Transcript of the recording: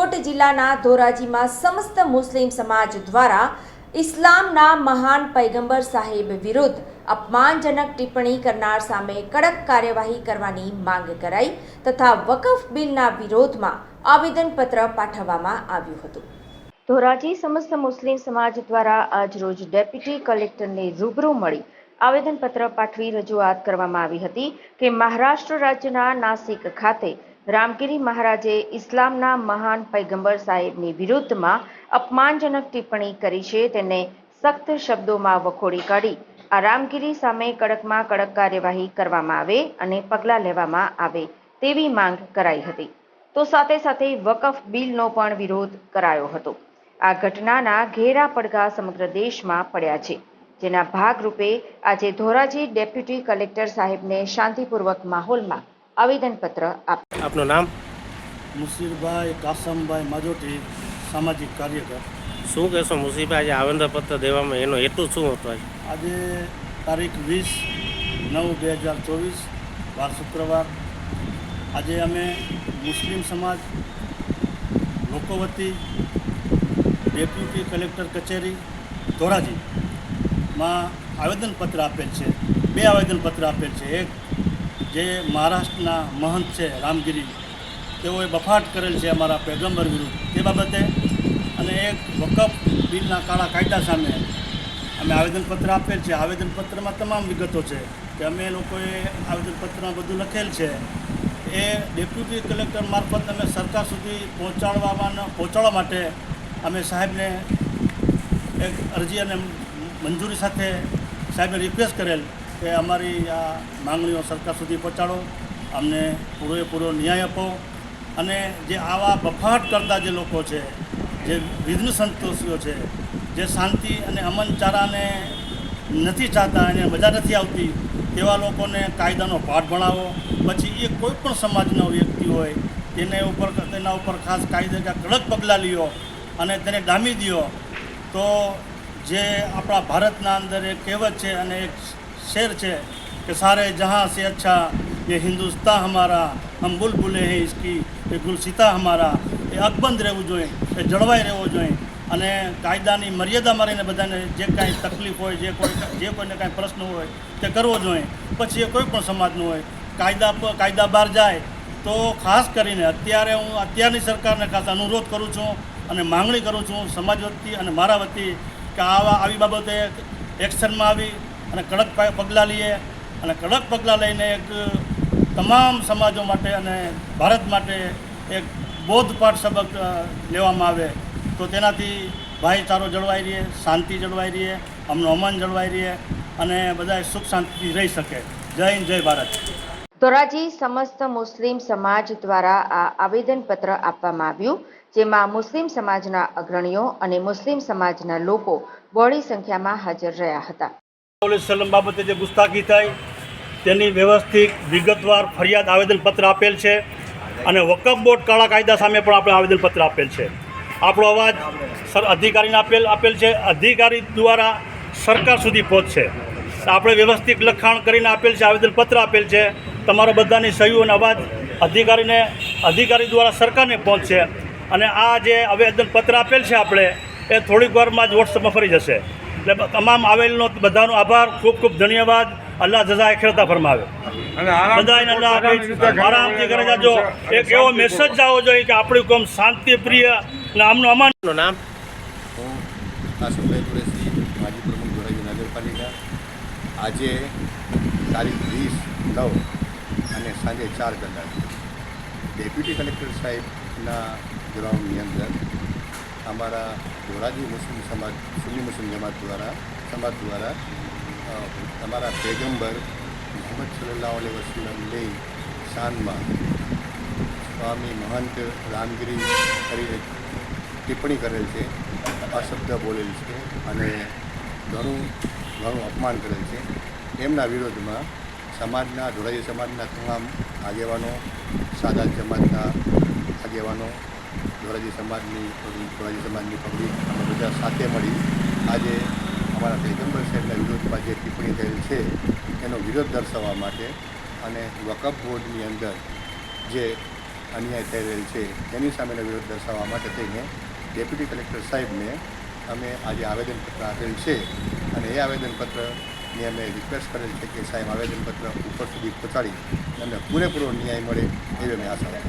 રાજકોટ જિલ્લાના ધોરાજીમાં સમસ્ત મુસ્લિમ સમાજ દ્વારા ઇસ્લામના મહાન પૈગંબર સાહેબ વિરુદ્ધ અપમાનજનક ટિપ્પણી કરનાર સામે કડક કાર્યવાહી કરવાની માંગ કરાઈ તથા વકફ બિલના વિરોધમાં આવેદનપત્ર પાઠવવામાં આવ્યું હતું. ધોરાજી સમસ્ત મુસ્લિમ સમાજ દ્વારા આજરોજ ડેપ્યુટી કલેક્ટરને રૂબરૂ મળી આવેદનપત્ર પાઠવી રજૂઆત કરવામાં આવી હતી કે મહારાષ્ટ્ર રાજ્યના નાસિક ખાતે રામગીરી મહારાજે ઇસ્લામના મહાન પૈગંબર સાહેબની વિરુદ્ધમાં અપમાનજનક ટિપ્પણી કરી છે. તેને સખ્ત શબ્દોમાં વખોડી કાઢી. આ રામગીરી સામે કડકમાં કડક કાર્યવાહી કરવામાં આવે અને પગલાં લેવામાં આવે તેવી માંગ કરાઈ હતી. તો સાથે સાથે વકફ બિલનો પણ વિરોધ કરાયો હતો. આ ઘટનાના ઘેરા પડઘા સમગ્ર દેશમાં પડ્યા છે. જેના ભાગરૂપે આજે ધોરાજી ડેપ્યુટી કલેક્ટર સાહેબને શાંતિપૂર્વક માહોલમાં આવેદનપત્ર આપ્યું. આપનું નામ? મુસીરભાઈ કાસમભાઈ માજોટી સામાજિક કાર્યકર. શું કહેશો મુસીભાઈ આજે આવેદનપત્ર દેવામાં એનો હેતુ શું હતો આજે તારીખ વીસ નવ બે હજાર ચોવીસ વાર શુક્રવાર. આજે અમે મુસ્લિમ સમાજ લોકો વતી ડેપ્યુટી કલેક્ટર કચેરી ધોરાજીમાં આવેદનપત્ર આપેલ છે. બે આવેદનપત્ર આપેલ છે. એક જે મહારાષ્ટ્રના મહંત છે રામગીરી, તેઓએ બફાટ કરેલ છે અમારા પેગમ્બર વિરુદ્ધ. તે બાબતે અને એક વકફ બિલના કાળા કાયદા સામે અમે આવેદનપત્ર આપેલ છે. આવેદનપત્રમાં તમામ વિગતો છે કે અમે લોકોએ આવેદનપત્રમાં બધું લખેલ છે. એ ડેપ્યુટી કલેક્ટર મારફત અમે સરકાર સુધી પહોંચાડવામાં પહોંચાડવા માટે અમે સાહેબને એક અરજી અને મંજૂરી સાથે સાહેબને રિક્વેસ્ટ કરેલ કે અમારી આ માંગણીઓ સરકાર સુધી પહોંચાડો, અમને પૂરેપૂરો ન્યાય આપો અને જે આવા બફાટ કરતા જે લોકો છે, જે વિઘ્ન સંતોષીઓ છે, જે શાંતિ અને અમન ચારાને નથી ચાહતા એને મજા નથી આવતી તેવા લોકોને કાયદાનો પાઠ ભણાવો. પછી એ કોઈ પણ સમાજનો વ્યક્તિ હોય તેને ઉપર, તેના ઉપર ખાસ કાયદા કડક પગલાં લ્યો અને તેને ડામી દ્યો. તો જે આપણા ભારતના અંદર એક કહેવત છે અને એક શેર છે કે સારે જહાં સે અચ્છા ये हिंदुस्तान हमारा हम बुलबुले हैं इसकी એ ગુલસિતા હમારા એ અકબંધ રહેવું જોઈએ એ જળવાઈ રહેવું જોઈએ અને કાયદાની મર્યાદા મારીને બધાને જે કાંઈ તકલીફ હોય જે કોઈ જે કોઈને કાંઈ પ્રશ્ન હોય તે કરવો જોઈએ પછી એ કોઈ પણ સમાજનું હોય કાયદા પ- કાયદા બહાર જાય તો ખાસ કરીને અત્યારે હું અત્યારની સરકારને ખાસ અનુરોધ કરું છું અને માંગણી કરું છું સમાજ વતી અને મારા વતી કે આવા આવી બાબતે એક્શનમાં આવી અને કડક પગલાં લઈએ અને કડક પગલાં લઈને એક તમામ સમાજો માટે અને ભારત માટે એક બોધપાઠ સબક લેવામાં આવે. તો તેનાથી ભાઈચારો જળવાઈ રહે, શાંતિ જળવાઈ રહે, અમનો અમન જળવાઈ રહે અને બધા સુખ શાંતિથી રહી શકે. જય હિન્દ, જય ભારત. ધોરાજી સમસ્ત મુસ્લિમ સમાજ દ્વારા આ આવેદનપત્ર આપવામાં આવ્યું, જેમાં મુસ્લિમ સમાજના અગ્રણીઓ અને મુસ્લિમ સમાજના લોકો બોડી સંખ્યામાં હાજર રહ્યા હતા. સલ્લમ બાબતે જે ગુસ્તાખી થઈ તેની વ્યવસ્થિત વિગતવાર ફરિયાદ આવેદનપત્ર આપેલ છે અને વકફ બોર્ડ કાળા કાયદા સામે પણ આપણે આવેદનપત્ર આપેલ છે. આપણો અવાજ સર અધિકારીને આપેલ આપેલ છે. અધિકારી દ્વારા સરકાર સુધી પહોંચશે. આપણે વ્યવસ્થિત લખાણ કરીને આપેલ છે, આવેદનપત્ર આપેલ છે. તમારા બધાની સહયોગ અને અવાજ અધિકારીને, અધિકારી દ્વારા સરકારને પહોંચશે. અને આ જે આવેદનપત્ર આપેલ છે આપણે, એ થોડીક વારમાં જ વોટ્સઅપમાં ફરી જશે. એટલે તમામ આવેલનો બધાનો આભાર. ખૂબ ખૂબ ધન્યવાદ. અલ્લાહ જઝા એખરતા ફરમાવે. બધાને અલ્લાહ. આરામથી ઘરે જાજો. એક એવો મેસેજ જાવો જોઈએ કે આપણી કોમ શાંતિ પ્રિય અને આમનું અમાનનું નામ? હું કાસુભાઈ કુરેશી માજી પ્રમુખ ધોરાજી નગરપાલિકા. આજે તારીખ વીસ નવ અને સાંજે ચાર કલાક. ડેપ્યુટી કલેક્ટર સાહેબના ગ્રાઉન્ડની અંદર અમારા ધોરાજી મુસ્લિમ સમાજ, સુન્ની મુસ્લિમ જમાત દ્વારા, સમાજ દ્વારા અમારા પેગમ્બર મોહમ્મદ સલ્લાહ અલી વસલમની શાનમાં સ્વામી મહંત રામગીરી કરીને ટિપ્પણી કરેલ છે અશબ્દ બોલેલ છે અને ઘણું ઘણું અપમાન કરેલ છે. એમના વિરોધમાં સમાજના ધોરાજી સમાજના તમામ આગેવાનો સાદા સમાજના આગેવાનો ધોરાજી સમાજની ધોરાજી સમાજની પબ્લિક અમે બધા સાથે મળી આજે અમારા પૈગંબર સાહેબના વિરોધમાં જે ટિપ્પણી થયેલ છે, એનો વિરોધ દર્શાવવા માટે અને વકફ બોર્ડની અંદર જે અન્યાય થઈ રહેલ છે તેની સામેનો વિરોધ દર્શાવવા માટે થઈને ડેપ્યુટી કલેક્ટર સાહેબને અમે આજે આવેદનપત્ર આપેલ છે અને એ આવેદનપત્રની અમે રિક્વેસ્ટ કરેલ છે કે સાહેબ આવેદનપત્ર ઉપર સુધી પહોંચાડી અને પૂરેપૂરો ન્યાય મળે એવી અમે આશા રાખીએ